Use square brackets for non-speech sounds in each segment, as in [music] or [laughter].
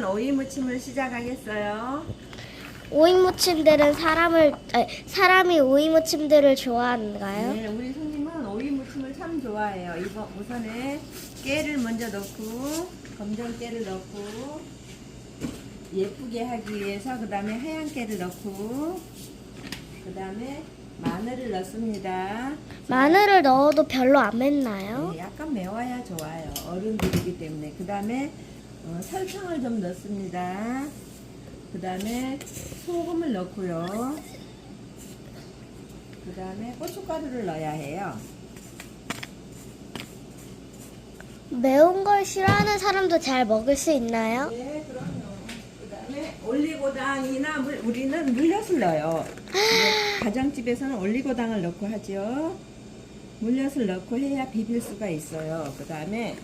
오이 무침을 시작하겠어요. 오이 무침들은 사람을 아니, 사람이 오이 무침들을 좋아하는가요? 네, 우리 손님은 오이 무침을 참 좋아해요. 이거 우선에 깨를 먼저 넣고 검정 깨를 넣고 예쁘게 하기 위해서 그 다음에 하얀 깨를 넣고 그 다음에 마늘을 넣습니다. 마늘을 넣어도 별로 안 맵나요? 네, 약간 매워야 좋아요. 어른들이기 때문에. 그 다음에 어, 설탕을 좀 넣습니다. 그 다음에 소금을 넣고요. 그 다음에 고춧가루를 넣어야 해요. 매운 걸 싫어하는 사람도 잘 먹을 수 있나요? 네, 그럼요. 그 다음에 올리고당이나 물, 우리는 물엿을 넣어요. [gasps] 가정집에서는 올리고당을 넣고 하죠. 물엿을 넣고 해야 비빌 수가 있어요. 그 다음에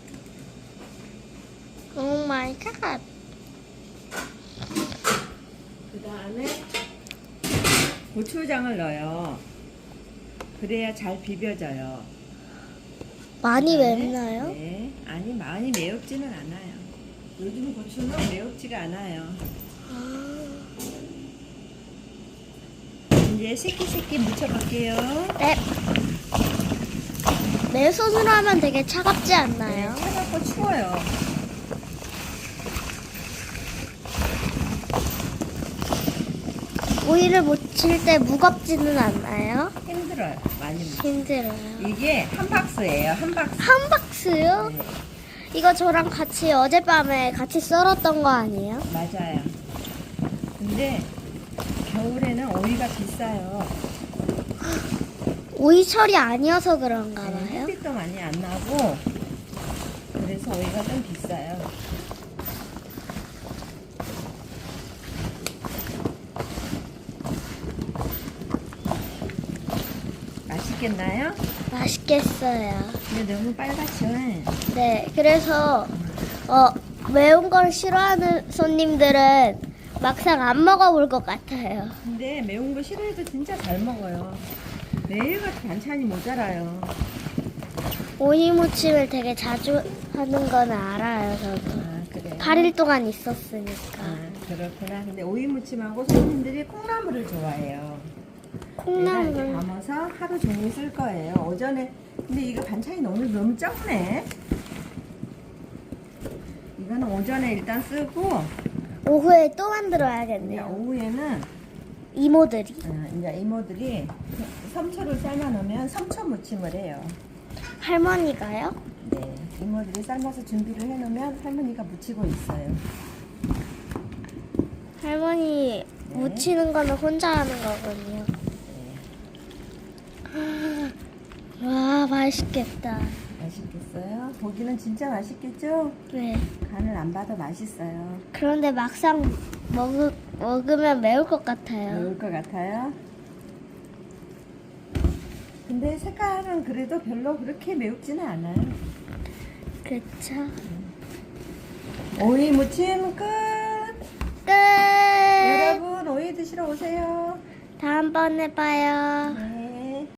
오 마이 갓. 그 다음에 고추장을 넣어요. 그래야 잘 비벼져요. 많이 그다음에, 맵나요? 네. 아니, 많이 매웁지는 않아요. 요즘 고추는 매웁지가 않아요. 이제 새끼새끼 묻혀볼게요. 네. 내 손으로 하면 되게 차갑지 않나요? 네, 차갑고 추워요. 오이를 무칠 때 무겁지는 않나요? 힘들어요. 많이. 묻- 힘들어요. 이게 한 박스예요. 한 박스. 한 박스요? 네, 이거 저랑 같이 어젯밤에 같이 썰었던 거 아니에요? 맞아요. 근데 겨울에는 오이가 비싸요. 오이철이 아니어서 그런가 네, 봐요. 햇빛도 많이 안 나고 그래서 오이가 좀 비싸요. 맛있겠나요? 맛있겠어요. 근데 너무 빨갛죠? 네, 그래서 어, 매운 걸 싫어하는 손님들은 막상 안 먹어볼 것 같아요. 근데 매운 거 싫어해도 진짜 잘 먹어요. 매일같이 반찬이 모자라요. 오이 무침을 되게 자주 하는 건 알아요, 저도. 아, 그래요? 8일 동안 있었으니까. 아, 그렇구나. 근데 오이 무침하고 손님들이 콩나물을 좋아해요. 내가 이렇게 콩나물. 담아서 하루 종일 쓸 거예요. 오전에 근데 이거 반찬이 너무 너무 적네. 이거는 오전에 일단 쓰고 오후에 또 이제 만들어야겠네요. 오후에는 이모들이. 어, 이제 이모들이 섬초를 삶아 놓으면 섬초 무침을 해요. 할머니가요? 네, 이모들이 삶아서 준비를 해 놓으면 할머니가 무치고 있어요. 할머니 네. 무치는 거는 혼자 하는 거군요. 네, 와, 맛있겠다. 맛있겠어요? 고기는 진짜 맛있겠죠? 네. 간을 안 봐도 맛있어요. 그런데 막상 먹으, 먹으면 매울 것 같아요. 매울 것 같아요. 근데 색깔은 그래도 별로 그렇게 매웁지는 않아요. 그쵸? 오이 무침 끝! 끝! 여러분 오이 드시러 오세요. 다음번에 봐요. 네.